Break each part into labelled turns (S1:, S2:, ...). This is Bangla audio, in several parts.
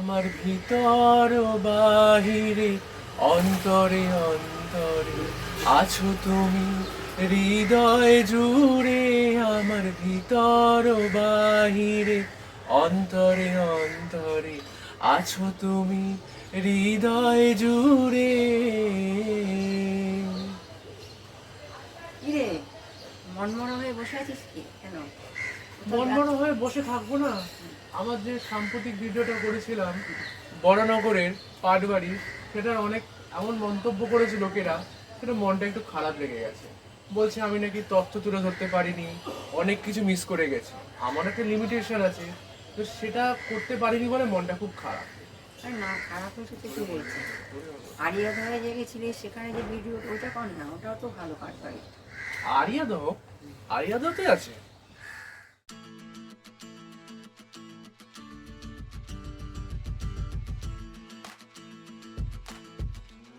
S1: আমার ভিতর বাহিরে, অন্তরে অন্তরে আছো তুমি। হৃদয় জুড়ে আমার ভিতর বাহিরে, অন্তরে অন্তরে আছো তুমি। হৃদয় জুড়ে।
S2: মনমরা হয়ে বসে আছিস কি?
S1: মনমনো হয়ে বসে থাকব না? আমার যে সাম্প্রতিক ভিডিওটা করেছিলাম বড়নগরের পাটবাড়ি সেটার অনেক এমন মন্তব্য করেছে লোকেরা সেটা মনটা একটু খারাপ লেগে গেছে। বলছে আমি নাকি তথ্য তুলে ধরতে পারিনি অনেক কিছু মিস করে গেছি। আমার একটা লিমিটেশন আছে তো সেটা করতে পারিনি বলে মনটা খুব খারাপ।
S2: না খারাপ হয়েছে তো কি হয়েছে আরিয়া ধরে যে গেছিলিস সেখানে যে ভিডিও ওটা কর না ওটাও তো ভালো কাজ পারি
S1: আরিয়াদহ? আরিয়াদতে আছে।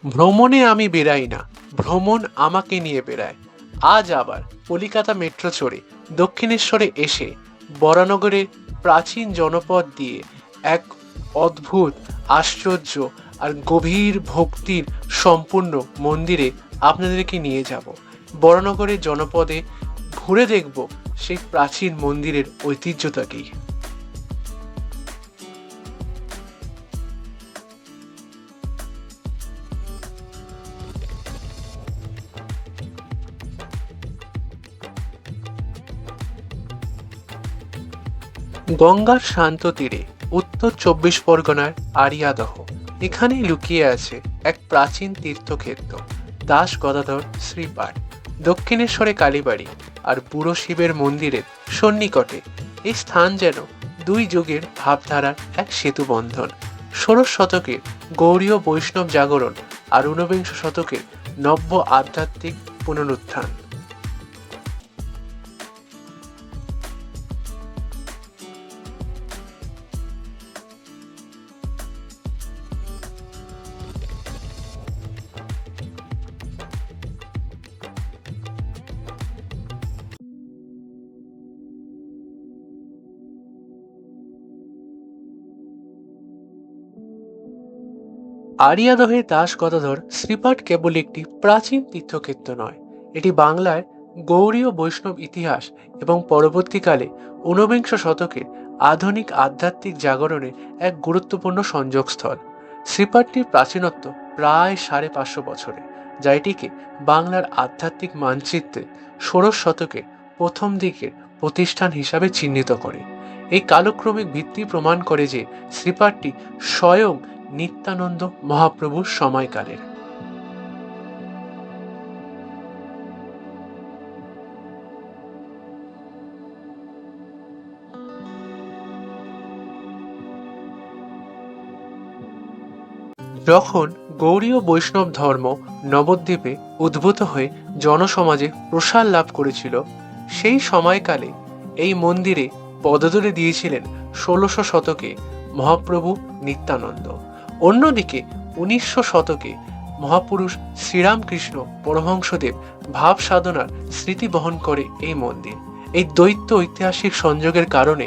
S1: ভ্রমণে আমি বেরাই না, ভ্রমণ আমাকে নিয়ে বেড়ায়। আজ আবার কলিকাতা মেট্রো চড়ে দক্ষিণেশ্বরে এসে বরানগরের প্রাচীন জনপদ দিয়ে এক অদ্ভুত, আশ্চর্য আর গভীর ভক্তির সম্পূর্ণ মন্দিরে আপনাদেরকে নিয়ে যাব। বরানগরের জনপদে ঘুরে দেখব সেই প্রাচীন মন্দিরের ঐতিহ্যটাকেই গঙ্গার শান্ত তীরে, উত্তর চব্বিশ পরগনার আরিয়াদহ। এখানেই লুকিয়ে আছে এক প্রাচীন তীর্থক্ষেত্র, দাস গদাধর শ্রীপাঠ দক্ষিণেশ্বরে কালীবাড়ি আর বুড়ো শিবের মন্দিরের সন্নিকটে এই স্থান যেন দুই যুগের ভাবধারার এক সেতু বন্ধন। ষোড়শ শতকের গৌরীয় বৈষ্ণব জাগরণ আর ঊনবিংশ শতকের নব্য আধ্যাত্মিক পুনরুত্থান। আরিয়াদহের দাস গদাধর শ্রীপাঠ কেবল একটি প্রাচীন তীর্থক্ষেত্র নয়। এটি বাংলার গৌড়ীয় বৈষ্ণব ইতিহাস এবং পরবর্তীকালে ঊনবিংশ শতকের আধুনিক আধ্যাত্মিক জাগরণের এক গুরুত্বপূর্ণ সংযোগস্থল। শ্রীপাঠটির প্রাচীনত্ব প্রায় সাড়ে পাঁচশো বছরে, যা এটিকে বাংলার আধ্যাত্মিক মানচিত্রে ষোড়শ শতকের প্রথম দিকের প্রতিষ্ঠান হিসাবে চিহ্নিত করে। এই কালক্রমিক ভিত্তি প্রমাণ করে যে শ্রীপাঠটি স্বয়ং নিত্যানন্দ মহাপ্রভুর সময়কালের। যখন গৌড়ীয় বৈষ্ণব ধর্ম নবদ্বীপে উদ্ভূত হয়ে জনসমাজে প্রসার লাভ করেছিল, সেই সময়কালে এই মন্দিরে পদদলে দিয়েছিলেন ষোলশো শতকে মহাপ্রভু নিত্যানন্দ। অন্যদিকে উনিশশো শতকে মহাপুরুষ শ্রীরামকৃষ্ণ পরমহংসদেব ভাব সাধনার স্মৃতি বহন করে এই মন্দির। এই দ্বৈত ঐতিহাসিক সংযোগের কারণে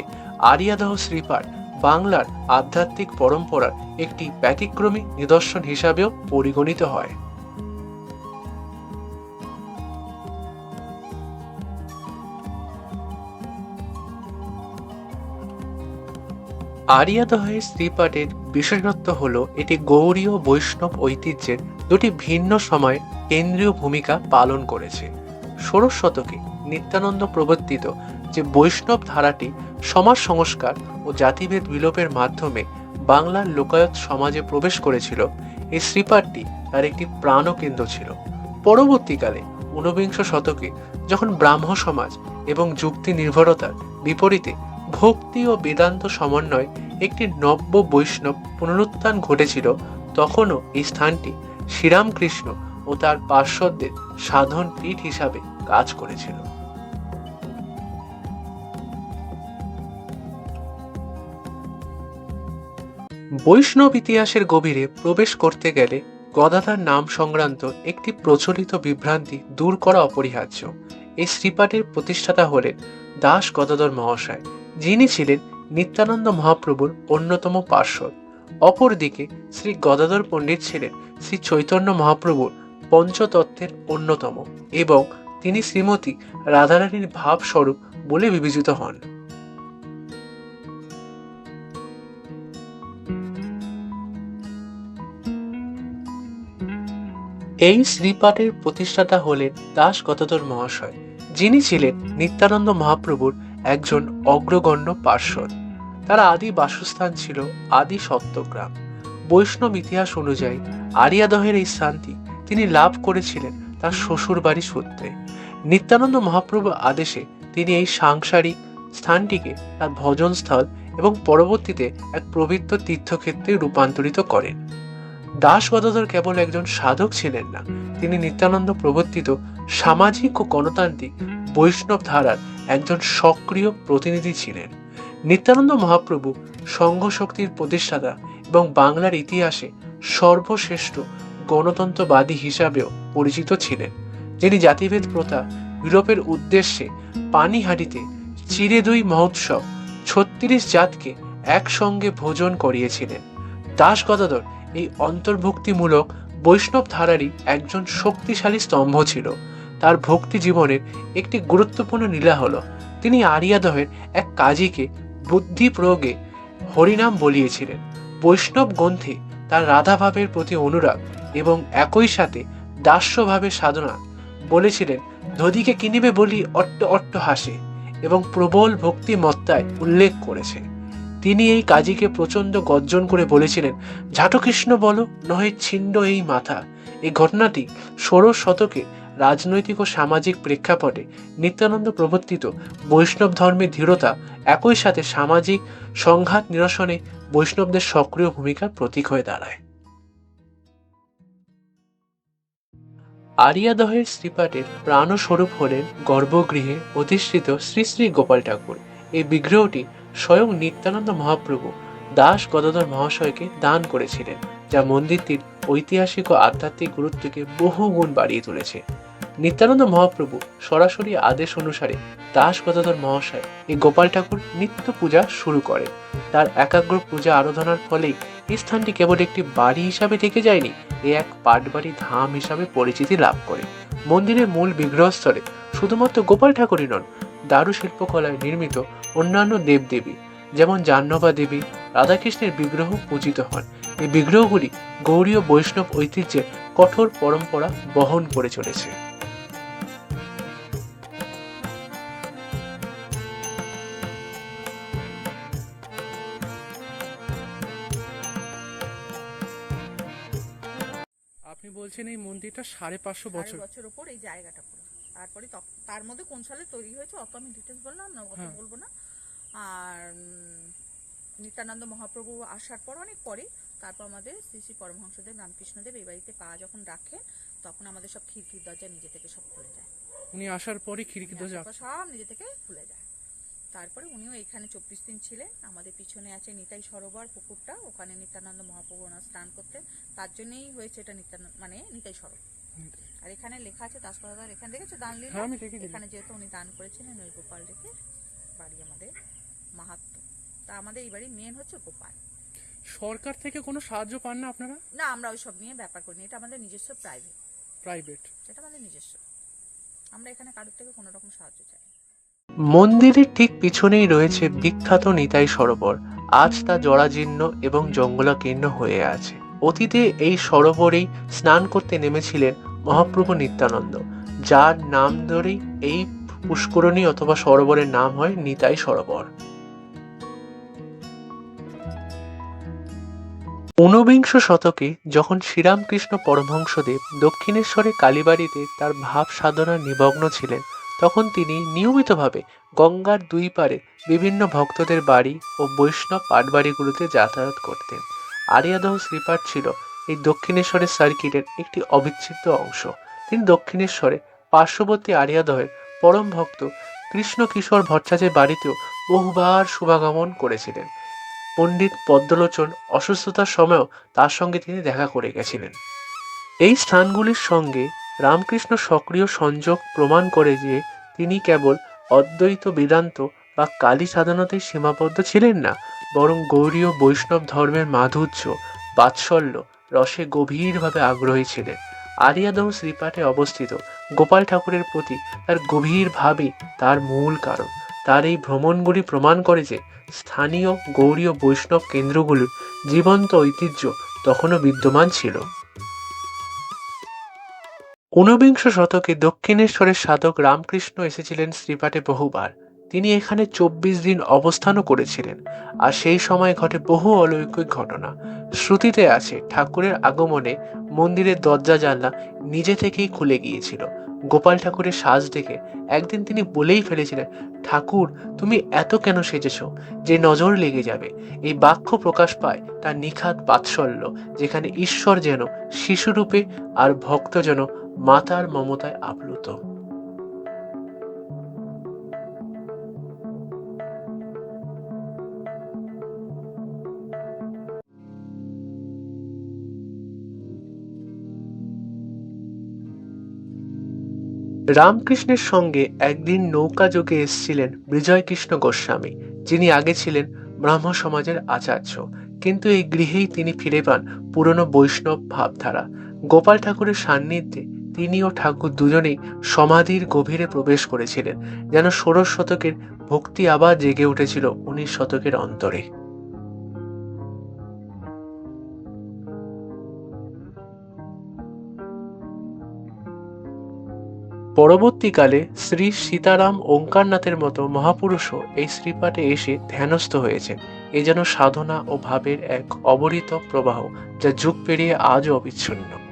S1: আরিয়াদহ শ্রীপাঠ বাংলার আধ্যাত্মিক পরম্পরার একটি ব্যতিক্রমী নিদর্শন হিসাবেও পরিগণিত হয়। আরিয়াদহের শ্রীপাঠের বিশেষত্ব হল এটি গৌড়ীয় বৈষ্ণব ঐতিহ্যের দুটি ভিন্ন সময়ে কেন্দ্রীয় ভূমিকা পালন করেছে। ষোড়শ শতকে নিত্যানন্দ প্রবর্তিত যে বৈষ্ণব ধারাটি সমাজ সংস্কার ও জাতিভেদ বিলোপের মাধ্যমে বাংলার লোকায়ত সমাজে প্রবেশ করেছিল, এই শ্রীপাঠটি তার একটি প্রাণকেন্দ্র ছিল। পরবর্তীকালে ঊনবিংশ শতকে যখন ব্রাহ্ম সমাজ এবং যুক্তি নির্ভরতার বিপরীতে ভক্তি ও বেদান্ত সমন্বয় একটি নব্য বৈষ্ণব পুনরুত্থান ঘটেছিল, তখনও এই স্থানটি শ্রীরামকৃষ্ণ ও তার পার্শ্বদের সাধন পীঠ হিসাবে কাজ করেছিল। বৈষ্ণব ইতিহাসের গভীরে প্রবেশ করতে গেলে গদাধার নাম সংক্রান্ত একটি প্রচলিত বিভ্রান্তি দূর করা অপরিহার্য। এই শ্রীপাঠের প্রতিষ্ঠাতা হলেন দাস গদাধর মহাশয়। যিনি ছিলেন নিত্যানন্দ মহাপ্রভুর অন্যতম পার্শ্বদ। অপরদিকে শ্রী গদাধর পণ্ডিত ছিলেন শ্রী চৈতন্য মহাপ্রভুর পঞ্চতত্ত্বের অন্যতম এবং তিনি শ্রীমতী রাধারানীর ভাবস্বরূপ বলে বিবেচিত হন। এই শ্রীপাঠের প্রতিষ্ঠাতা হলেন দাস গদাধর মহাশয়, যিনি ছিলেন নিত্যানন্দ মহাপ্রভুর একজন অগ্রগণ্য পার্শ্বদ। তার আদি বাসস্থান ছিল আদি সত্যগ্রাম বৈষ্ণব ইতিহাস অনুযায়ী আরিয়াদহের এই স্থানটি তিনি লাভ করেছিলেন তার শ্বশুর বাড়ি সূত্রে। নিত্যানন্দ মহাপ্রভুর আদেশে তিনি এই সাংসারিক স্থানটিকে তার ভজনস্থল এবং পরবর্তীতে এক পবিত্র তীর্থক্ষেত্রে রূপান্তরিত করেন। দাস গদাধর কেবল একজন সাধক ছিলেন না, তিনি নিত্যানন্দ প্রবর্তিত সামাজিক ও গণতান্ত্রিক বৈষ্ণব ধারার একজন সক্রিয় প্রতিনিধি ছিলেন। নিত্যানন্দ মহাপ্রভু সংঘ শক্তির প্রতিষ্ঠাতা এবং বাংলার ইতিহাসে সর্বশ্রেষ্ঠ গণতন্ত্রবাদী হিসাবেও পরিচিত ছিলেন। যিনি জাতিভেদ প্রথা ইউরোপের উদ্দেশ্যে পানিহাটিতে চিরে দুই মহোৎসব ছত্রিশ জাতকে একসঙ্গে ভোজন করিয়েছিলেন। দাস গদাধর এই অন্তর্ভুক্তিমূলক বৈষ্ণব ধারারই একজন শক্তিশালী স্তম্ভ ছিল। তার ভক্তি জীবনের একটি গুরুত্বপূর্ণ লীলা হলো, তিনি আরিয়াদহের এক কাজীকে বুদ্ধি প্রয়োগে হরিনাম বলিয়েছিলেন। বৈষ্ণব গ্রন্থে তার রাধাভাবের প্রতি অনুরাগ এবং একই সাথে দাস্যভাবের সাধনা বলেছিলেন ধদিকে কিনিবে বলি অট্ট অট্ট হাসে এবং প্রবল ভক্তি মত্তায় উল্লেখ করেছে তিনি এই কাজীকে প্রচণ্ড গর্জন করে বলেছিলেন ঝাটকৃষ্ণ বলো, নহে ছিন্ন এই মাথা এই ঘটনাটি ষোড়শ শতকে রাজনৈতিক ও সামাজিক প্রেক্ষাপটে নিত্যানন্দ প্রবর্তিত বৈষ্ণব ধর্মের দৃঢ়তা একই সাথে সামাজিক সংঘাত নিরসনে বৈষ্ণবদের সক্রিয় ভূমিকার প্রতীক হয়ে দাঁড়ায়। আরিয়াদহের শ্রীপাঠের প্রাণস্বরূপ হলেন গর্ভগৃহে অধিষ্ঠিত শ্রী শ্রী গোপাল ঠাকুর। এই বিগ্রহটি স্বয়ং নিত্যানন্দ মহাপ্রভু দাস গদাধর মহাশয়কে দান করেছিলেন, যা মন্দিরটির ঐতিহাসিক ও আধ্যাত্মিক গুরুত্বকে বহু গুণ বাড়িয়ে তুলেছে। নিত্যানন্দ মহাপ্রভু সরাসরি আদেশ অনুসারে দাস গদাধর মহাশয় এই গোপাল ঠাকুর নিত্য পূজা শুরু করেন। তার একাগ্র পূজা আরাধনার ফলেই এই স্থানটি কেবল একটি বাড়ি হিসাবে থেকে যায়নি, এ এক পাটবাড়ি ধাম হিসাবে পরিচিতি লাভ করে। মন্দিরের মূল বিগ্রহস্থলে শুধুমাত্র গোপাল ঠাকুরই নন, দারু শিল্পকলায় নির্মিত অন্যান্য দেবদেবী যেমন জাহ্নবা দেবী, রাধাকৃষ্ণের বিগ্রহ পূজিত হন। এই বিগ্রহগুলি গৌরীয় বৈষ্ণব ঐতিহ্যের কঠোর পরম্পরা বহন করে চলেছে। বলছেন এই মন্দিরটা সাড়ে পাঁচশো বছর।
S3: বছর উপর এই জায়গাটা পুরো। তারপরে তার মধ্যে কোন সালে তৈরি হয়েছে অত আমি ডিটেলস বললাম না অত
S1: হ্যাঁ।
S3: বলব না। আর নিত্যানন্দ মহাপ্রভু আসার পর অনেক পরে তারপর আমাদের শ্রী শ্রী পরমহংসদেব রামকৃষ্ণদেব এই বাড়িতে পা যখন রাখে তখন আমাদের সব খিড়কির দরজা নিজে থেকে সব খুলে যায়।
S1: উনি আসার পরে খিড়কি দরজা
S3: সব নিজে থেকে খুলে যায়। তারপরে উনিও এখানে চব্বিশ দিন ছিলেন। আমাদের পিছনে আছে নিতাই সরোবর পুকুরটা। ওখানে নিত্যানন্দ মহাপ্রভু ওনার স্নান করতেন। তার জন্যই হয়েছে এটা নিত্যানন্দ মানে নিতাই সরোবর। আর এখানে লেখা আছে দাসপাড়াদার এখানে দেখেছ দান লীলা?
S1: হ্যাঁ
S3: এখানে যেহেতু উনি দান করেছিলেন ওই গোপাল রেখে বাড়ি আমাদের মাহাত্ম। তা আমাদের এই বাড়ি মেন হচ্ছে গোপাল।
S1: সরকার থেকে কোনো সাহায্য পান না আপনারা?
S3: না আমরা ওই সব নিয়ে ব্যাপার করি এটা আমাদের নিজস্ব প্রাইভেট
S1: প্রাইভেট
S3: এটা আমাদের নিজস্ব। আমরা এখানে কারোর থেকে কোনো রকম সাহায্য চাই।
S1: মন্দিরের ঠিক পিছনেই রয়েছে বিখ্যাত নিতাই সরোবর। আজ তা জরাজীর্ণ এবং জঙ্গলাকীর্ণ হয়ে আছে। অতীতে এই সরোবরেই স্নান করতে নেমেছিলেন মহাপ্রভু নিত্যানন্দ, যার নাম ধরেই এই পুষ্করণী অথবা সরোবরের নাম হয় নিতাই সরোবর। ঊনবিংশ শতকে যখন শ্রীরামকৃষ্ণ পরমহংসদেব দক্ষিণেশ্বরে কালীবাড়িতে তার ভাব সাধনায় নিমগ্ন ছিলেন তখন তিনি নিয়মিতভাবে গঙ্গার দুই পারে বিভিন্ন ভক্তদের বাড়ি ও বৈষ্ণব পাটবাড়িগুলোতে যাতায়াত করতেন। আরিয়াদহ শ্রীপাঠ ছিল এই দক্ষিণেশ্বরের সার্কিটের একটি অবিচ্ছেদ্য অংশ। তিনি দক্ষিণেশ্বরে পার্শ্ববর্তী আরিয়াদহের পরম ভক্ত কৃষ্ণ কিশোর ভট্টাচার্যের বাড়িতেও বহুবার শুভাগমন করেছিলেন। পণ্ডিত পদ্মলোচন অসুস্থতার সময়ও তার সঙ্গে তিনি দেখা করে গেছিলেন। এই স্থানগুলির সঙ্গে রামকৃষ্ণ সক্রিয় সংযোগ প্রমাণ করে যে তিনি কেবল অদ্বৈত বেদান্ত বা কালী সাধনাতেই সীমাবদ্ধ ছিলেন না, বরং গৌরীয় বৈষ্ণব ধর্মের মাধুর্য, বাৎসল্য, রসে গভীরভাবে আগ্রহী ছিলেন। আরিয়াদহ শ্রীপাঠে অবস্থিত গোপাল ঠাকুরের প্রতি তার গভীর ভাবই তার মূল কারণ। তার এই ভ্রমণগুলি প্রমাণ করে যে স্থানীয় গৌরীয় বৈষ্ণব কেন্দ্রগুলোর জীবন্ত ঐতিহ্য তখনও বিদ্যমান ছিল। ঊনবিংশ শতকে দক্ষিণেশ্বরের সাধক রামকৃষ্ণ এসেছিলেন শ্রীপাঠে বহুবার। তিনি এখানে চব্বিশ দিন অবস্থানও করেছিলেন, আর সেই সময় ঘটে বহু অলৌকিক ঘটনা। শ্রুতিতে আছে, ঠাকুরের আগমনে মন্দিরের দরজা জানলা নিজে থেকেই খুলে গিয়েছিল। গোপাল ঠাকুরের সাজ দেখে একদিন তিনি বলেই ফেলেছিলেন, ঠাকুর, তুমি এত কেন সেজেছ? যে নজর লেগে যাবে। এই বাক্য প্রকাশ পায় তার নিখাত বাৎসল্য, যেখানে ঈশ্বর যেন শিশুরূপে আর ভক্ত যেন মাতার মমতায় আপ্লুত। রামকৃষ্ণের সঙ্গে একদিন নৌকা যোগে এসেছিলেন বিজয়কৃষ্ণ গোস্বামী, যিনি আগে ছিলেন ব্রাহ্ম সমাজের আচার্য। কিন্তু এই গৃহেই তিনি ফিরে পান পুরনো বৈষ্ণব ভাবধারা। গোপাল ঠাকুরের সান্নিধ্যে তিনি ও ঠাকুর দুজনেই সমাধির গভীরে প্রবেশ করেছিলেন, যেন ষোড়শ শতকের ভক্তি আবার জেগে উঠেছিল উনিশ শতকের অন্তরে। পরবর্তীকালে শ্রী সীতারাম ওঙ্কারনাথের মতো মহাপুরুষও এই শ্রীপাঠে এসে ধ্যানস্থ হয়েছেন। এ যেন সাধনা ও ভাবের এক অবরিত প্রবাহ, যা যুগ পেরিয়ে আজও অবিচ্ছিন্ন।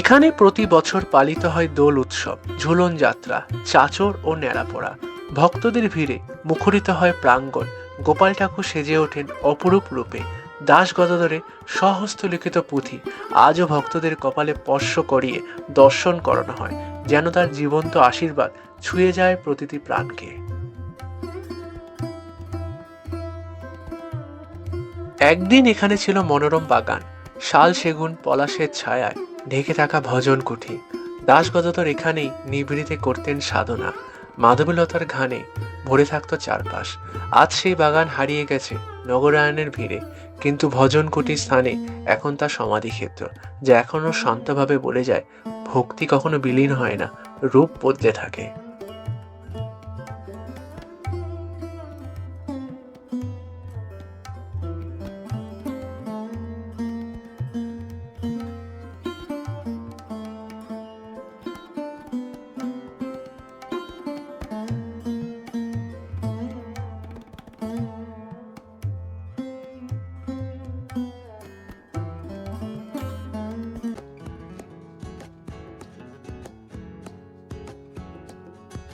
S1: এখানে প্রতি বছর পালিত হয় দোল উৎসব, ঝুলন যাত্রা, চাচর ও ন্যাড়াপোড়া। ভক্তদের ভিড়ে মুখরিত হয় প্রাঙ্গণ। গোপাল ঠাকুর সেজে ওঠেন অপরূপ রূপে। দাস গদাধরে সহস্ত লিখিত পুঁথি আজও ভক্তদের কপালে স্পর্শ করিয়ে দর্শন করানো হয়, যেন তার জীবন্ত আশীর্বাদ ছুঁয়ে যায় প্রতিটি প্রাণকে। একদিন এখানে ছিল মনোরম বাগান। শাল সেগুন, পলাশের ছায়ায় ঢেকে থাকা ভজন কুঠি। দাস গদাধর এখানেই নিভৃতে করতেন সাধনা। মাধবীলতার ঘানে ভরে থাকতো চারপাশ। আজ সেই বাগান হারিয়ে গেছে নগরায়ণের ভিড়ে। কিন্তু ভজন কুটির স্থানে এখন তা সমাধিক্ষেত্র, যা এখনও শান্তভাবে বলে যায়, ভক্তি কখনো বিলীন হয় না, রূপ বদলে থাকে।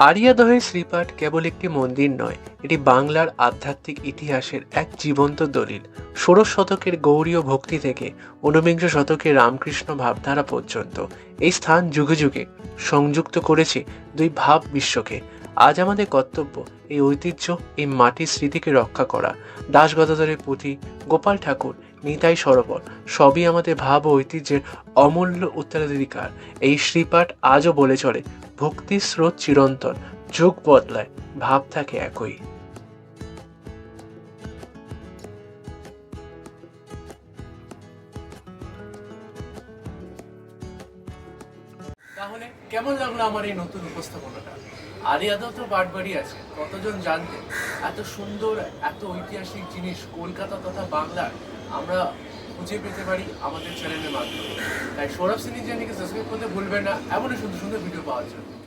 S1: আরিয়াদহের শ্রীপাঠ কেবল একটি মন্দির নয়, এটি বাংলার আধ্যাত্মিক ইতিহাসের এক জীবন্ত দলিল। ষোড়শ শতকের গৌরীয় ভক্তি থেকে ঊনবিংশ শতকের রামকৃষ্ণ ভাবধারা পর্যন্ত এই স্থান যুগে যুগে সংযুক্ত করেছে দুই ভাব বিশ্বকে। আজ আমাদের কর্তব্য এই ঐতিহ্য এই মাটির স্মৃতিকে রক্ষা করা। দাস গদাধরের পুঁথি, গোপাল ঠাকুর, নিতাই সরোবর, সবই আমাদের ভাব ও ঐতিহ্যের অমূল্য উত্তরাধিকার। এই শ্রীপাঠ আজও বলে চলে ভক্তির স্রোত চিরন্তন, যুগ বদলায়, ভাব থাকে একই। তাহলে কেমন লাগল আমার এই নতুন উপস্থাপনাটা? আলিয়াদও তো বাড়বাড়ি আছে, কতজন জানতেন এত সুন্দর, এত ঐতিহাসিক জিনিস, কলকাতা তথা বাংলার, আমরা খুঁজে পেতে পারি আমাদের চ্যানেলের মাধ্যমে। তাই সৌরভ সিনি চ্যানেলকে সাবস্ক্রাইব করতে ভুলবেন না। এমনই সুন্দর সুন্দর ভিডিও পাওয়ার জন্য।